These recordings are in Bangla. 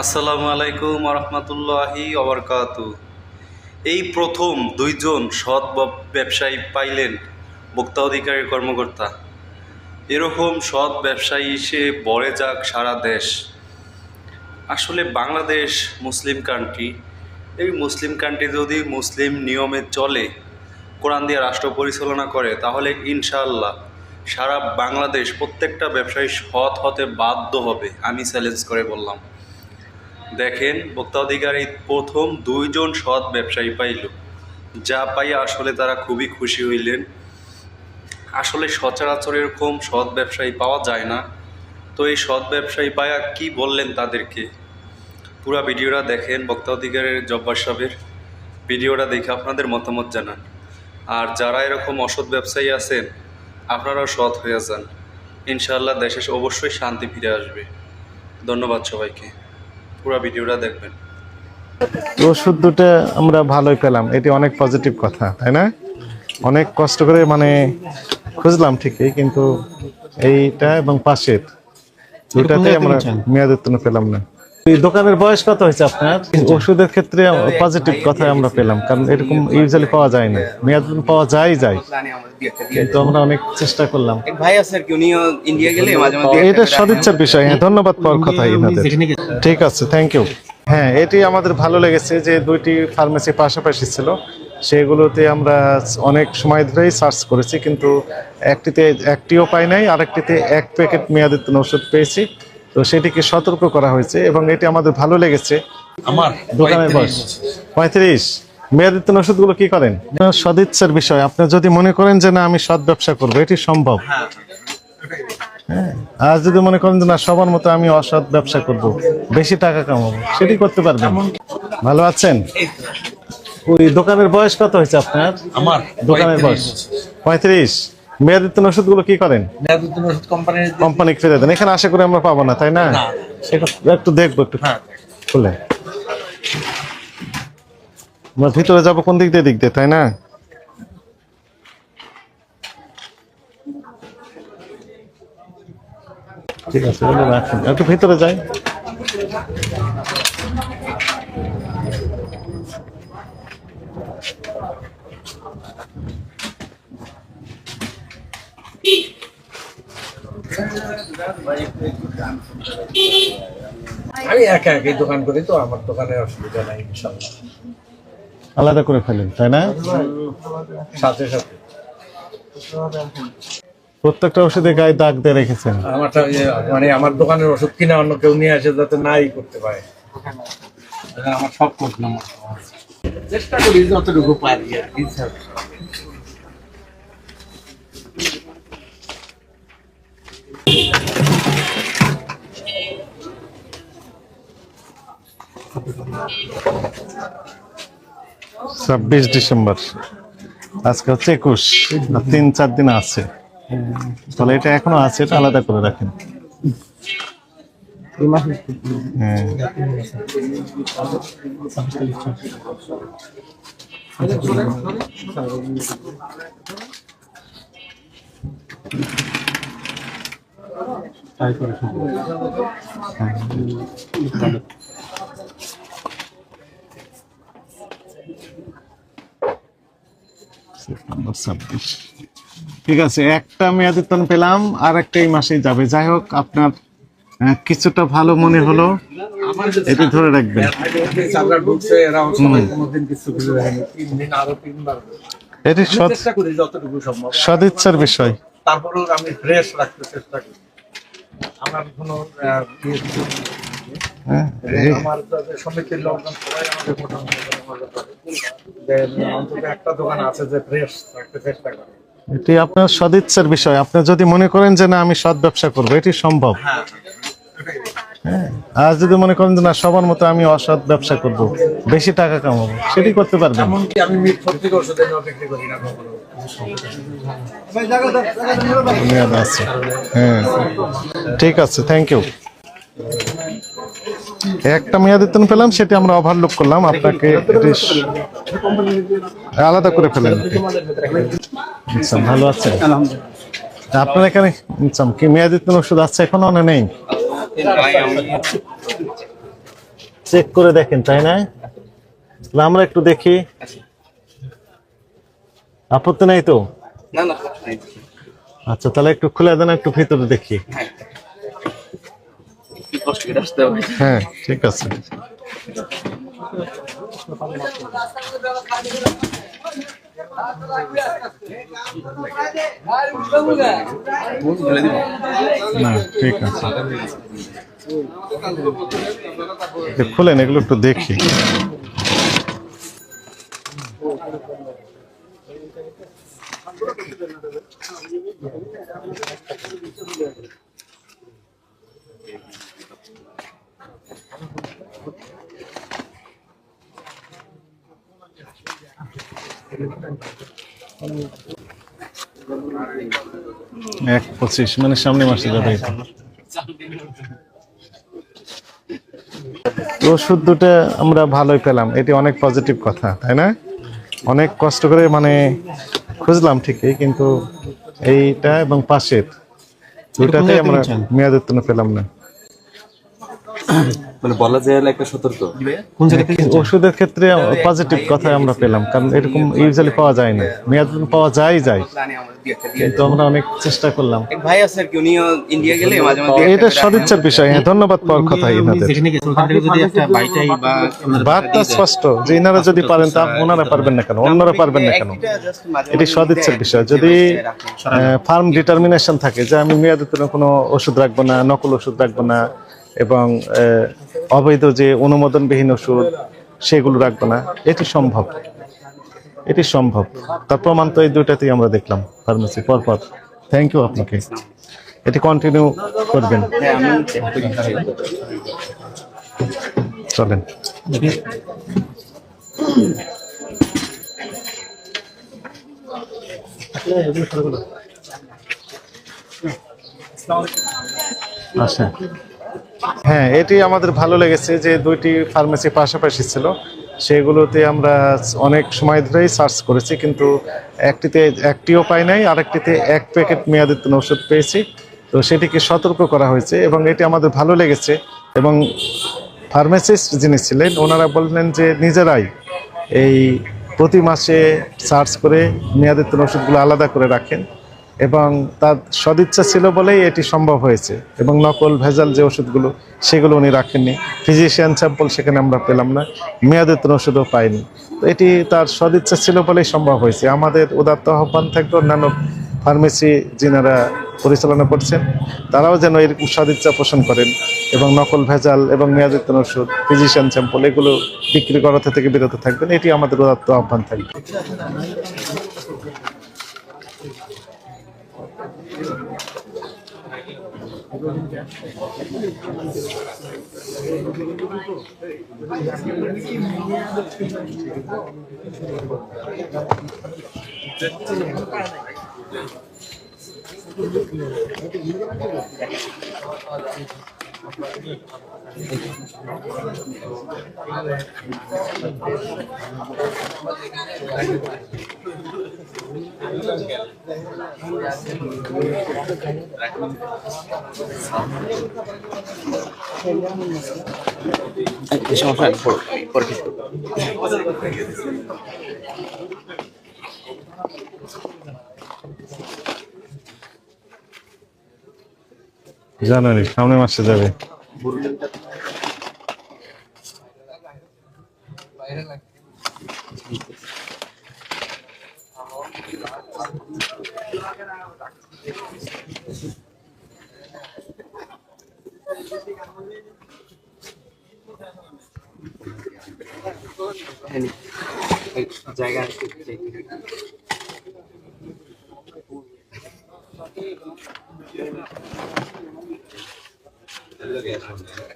আসসালামু আলাইকুম রহমতুল্লাহি অবরকাত এই প্রথম দুইজন সৎ ব্যবসায়ী পাইলেন ভোক্তা অধিকারের কর্মকর্তা। এরকম সৎ ব্যবসায়ী সে বড়ে যাক সারা দেশ। আসলে বাংলাদেশ মুসলিম কান্ট্রি এই মুসলিম কান্ট্রি যদি মুসলিম নিয়মে চলে, কোরআন দিয়ে রাষ্ট্র পরিচালনা করে, তাহলে ইনশাআল্লাহ সারা বাংলাদেশ প্রত্যেকটা ব্যবসায়ী সৎ হতে বাধ্য হবে। আমি চ্যালেঞ্জ করে বললাম। দেখেন ভোক্তা অধিকারী প্রথম দুইজন সৎ ব্যবসায়ী পাইল। যা পাই আসলে তারা খুবই খুশি হইলেন। আসলে সচরাচর এরকম সৎ ব্যবসায়ী পাওয়া যায় না। তো এই সৎ ব্যবসায়ী পায়া কি বললেন তাদেরকে? পুরো ভিডিওটা দেখেন ভোক্তা অধিকারের জব্বার সাহেবের। ভিডিওটা দেখে আপনাদের মতামত জানান। আর যারা এরকম অসৎ ব্যবসায়ী আছেন, আপনারাও সৎ হয়ে যান। ইনশাআল্লাহ দেশে অবশ্যই শান্তি ফিরে আসবে। ধন্যবাদ সবাইকে। পুরো ভিডিওটা দেখবেন। ওষুধ দুটো আমরা ভালোই পেলাম। এটি অনেক পজিটিভ কথা তাই না? অনেক কষ্ট করে মানে খুঁজলাম ঠিকই কিন্তু এইটা এবং পাশের দুটাতেই আমরা মেয়াদ উত্তীর্ণ পেলাম না। এই দোকানের বয়স কত হয়েছে আপনার? ওষুধের ক্ষেত্রে পজিটিভ কথা আমরা পেলাম কারণ এরকম ইউজুয়ালি পাওয়া যায় না। মেয়াদ পাওয়া যায় যায় কিন্তু আমরা অনেক চেষ্টা করলাম। ভাই আছে আর কি উনিও ইন্ডিয়া গেলে মাঝে মাঝে এটা সদিচ্ছার বিষয় হ্যাঁ ধন্যবাদ পাওয়ার কথা এনাদের ঠিক আছে থ্যাংক ইউ হ্যাঁ এটি আমাদের ভালো লেগেছে যে দুইটি ফার্মেসি পাশাপাশি ছিল। সেগুলোতে আমরা অনেক সময় ধরেই সার্চ করেছি কিন্তু একটিতে একটিও পাই নাই আরেকটিতে এক প্যাকেট মেয়াদিত্ব ওষুধ পেয়েছি। তো সেটিকে সতর্ক করা হয়েছে এবং এটি আমাদের ভালো লেগেছে। আমার দোকানের বয়স। পঁয়ত্রিশ। মেয়াদিত্ব ওষুধগুলো কি করেন? সদিচ্ছার বিষয়। আপনি যদি মনে করেন যে না আমি সৎ ব্যবসা করব এটি সম্ভব। হ্যাঁ। আর যদি মনে করেন যে না সবার মতো আমি অসৎ ব্যবসা করব বেশি টাকা কামাবো সেটি করতে পারবেন। ভালো আছেন? ওই দোকানের বয়স কত হয়েছে আপনার? আমার দোকানের বয়স। পঁয়ত্রিশ। মেয়াদিত্ব ওষুধগুলো কি করেন? ওষুধ কোম্পানি ফিরে দেন। এখানে আশা করি আমরা পাবো না তাই না? একটু- একটু দেখব একটু। হ্যাঁ। খুলে। আমরা ভিতরে যাব কোন দিক দিয়ে দিক দিয়ে তাই না? ঠিক আছে একটু ভিতরে যাই। আমি একা একই দোকান করি তো আমার দোকানে অসুবিধা নাই ইনশাল্লাহ। আলাদা করে ফেলেন তাই না? সাথে সাথে। প্রত্যেকটা ওষুধে গায়ে দাগ দিয়ে রেখেছেন। আমারটা ইয়ে, মানে আমার দোকানের ওষুধ কিনা অন্য কেউ নিয়ে আসে যাতে নাই করতে পারে। আমার সব করলাম চেষ্টা করি যতটুকু পারি আর কি ছাব্বিশ ডিসেম্বর। আজকে হচ্ছে একুশ তিন চার দিন আছে। তাহলে এটা এখনও আছে এটা আলাদা করে রাখেন। হ্যাঁ। ঠিক আছে, একটা মেয়াদিতন পেলাম, আর একটা এই মাসেই যাবে। যাই হোক, আপনার কিছুটা ভালো মনে হলো, এটা ধরে রাখবেন। এটি সদিচ্ছার বিষয়। তারপরেও আমি ফ্রেশ রাখতে চেষ্টা করি। আমার কোনো হ্যাঁ আমার সমিতির লোকজন সবাই আমাকে মোটামুটি মজা করে যে অন্তত একটা দোকান আছে যে ফ্রেশ রাখতে চেষ্টা করে। এটি আপনার সদিচ্ছার বিষয়। আপনি যদি মনে করেন যে না আমি সৎ ব্যবসা করব এটি সম্ভব। হ্যাঁ। হ্যাঁ আর যদি মনে করেন যে না সবার মতো আমি অসৎ ব্যবসা করব বেশি টাকা কামাবো সেটি করতে পারবেন। এমনকি আমি মিট সত্যি ওষুধের বিক্রি করি না কখনো। মেয়াদ আছে। হ্যাঁ। ঠিক আছে থ্যাংক ইউ একটা মেয়াদিতন পেলাম সেটি আমরা ওভারলুক করলাম আপনাকে আলাদা করে ফেলেন। আচ্ছা ভালো আছে। আপনার এখানে আচ্ছা, কি মেয়াদিতন ওষুধ আছে এখন অনেক নেই? চেক করে দেখেন তাই না? আমরা একটু দেখি। আপত্তি নাই তো? না না নাই। আচ্ছা তাহলে একটু খুলে দেন একটু ভিতরে দেখি। হ্যাঁ। হ্যাঁ ঠিক আছে। না ঠিক আছে। খুলেন এগুলো একটু দেখি। এক পঁচিশ মানে সামনে মাসে যাবে। ওষুধ দুটো আমরা ভালোই পেলাম। এটি অনেক পজিটিভ কথা তাই না? অনেক কষ্ট করে মানে খুঁজলাম ঠিকই কিন্তু এইটা এবং পাশের দুটাতে আমরা মেয়াদের পেলাম না। মানে বলা যায় একটা সতর্ক। ওষুধের ক্ষেত্রে পজিটিভ কথা আমরা পেলাম কারণ এরকম ইউজুয়ালি পাওয়া যায় না। মেয়াদ পাওয়া যায় যায়। কিন্তু আমরা অনেক চেষ্টা করলাম। ভাই আছে আর কি উনিও ইন্ডিয়া গেলে মাঝে মাঝে এটা সদিচ্ছার বিষয় হ্যাঁ ধন্যবাদ পাওয়ার কথা এনাদের বার্তা স্পষ্ট যে এনারা যদি পারেন তা ওনারা পারবেন না কেন? অন্যরা পারবেন না কেন? এটি সদিচ্ছার বিষয়। যদি ফার্ম ডিটারমিনেশন থাকে যে আমি মেয়াদের উত্তীর্ণ কোনো ওষুধ রাখব না নকল ওষুধ রাখব না এবং অবৈধ যে অনুমোদনবিহীন ওষুধ সেগুলো রাখব না। এটি সম্ভব। এটি সম্ভব। তার প্রমাণ তো এই দুইটাতেই আমরা দেখলাম ফার্মেসি পরপর। থ্যাংক ইউ আপনাকে। এটি কন্টিনিউ করবেন। চলেন। আচ্ছা হ্যাঁ এটি আমাদের ভালো লেগেছে যে দুইটি ফার্মেসি পাশাপাশি ছিল। সেগুলোতে আমরা অনেক সময় ধরেই সার্চ করেছি, কিন্তু একটিতে একটিও পাই নাই, আরেকটিতে এক প্যাকেট মেয়াদিত্বন ওষুধ পেয়েছি। তো সেটিকে সতর্ক করা হয়েছে এবং এটি আমাদের ভালো লেগেছে এবং ফার্মাসিস্ট যিনি ছিলেন, ওনারা বললেন যে নিজেরাই এই প্রতি মাসে সার্চ করে মেয়াদিত্বন ওষুধগুলো আলাদা করে রাখেন। এবং তার সদিচ্ছা ছিল বলেই এটি সম্ভব হয়েছে এবং নকল ভেজাল যে ওষুধগুলো, সেগুলো উনি রাখেননি। ফিজিশিয়ান স্যাম্পল সেখানে আমরা পেলাম না মেয়াদিত্বন ওষুধও পাইনি। তো এটি তার সদিচ্ছা ছিল বলেই সম্ভব হয়েছে। আমাদের উদাত্ত আহ্বান থাকবে অন্যান্য ফার্মেসি যিনারা পরিচালনা করছেন, তারাও যেন এরকম সদিচ্ছা পোষণ করেন এবং নকল ভেজাল এবং মেয়াদিত্বন ওষুধ, ফিজিশিয়ান স্যাম্পল, এগুলো বিক্রি করাতে থেকে বিরত থাকবেন। এটি আমাদের উদাত্ত আহ্বান থাকবে। 그러니까 সমস্যা নেই, পড়ো, পরে ঠিক জানুয়ারি সামনের মাসে যাবে। জায়গা 실력이 좋네.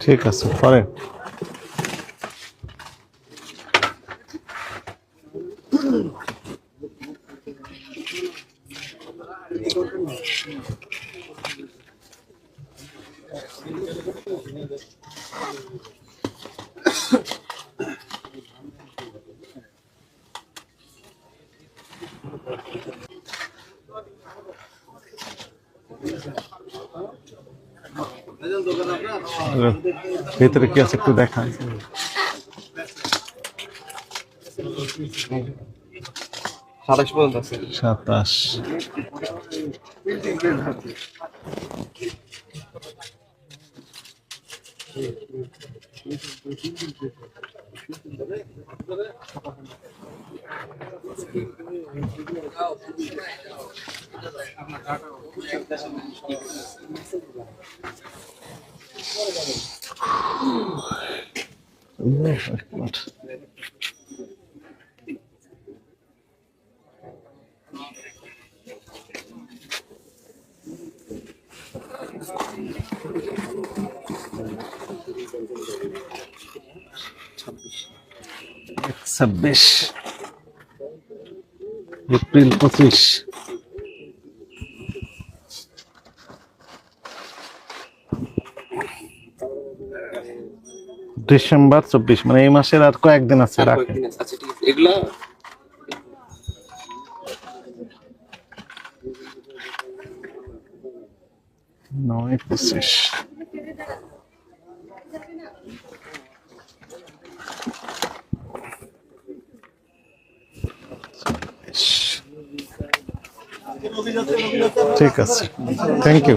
ঠিক আছে পরে ভেতরে কি আছে একটু দেখা সাতাশ পর্যন্ত আছে সাতাশ। ছাব্বিশ এপ্রিল পঁচিশ ডিসেম্বর চব্বিশ মানে এই মাসের আর কয়েকদিন আছে আচ্ছা ঠিক এগুলা নয় পঁচিশ। ঠিক আছে। Thank you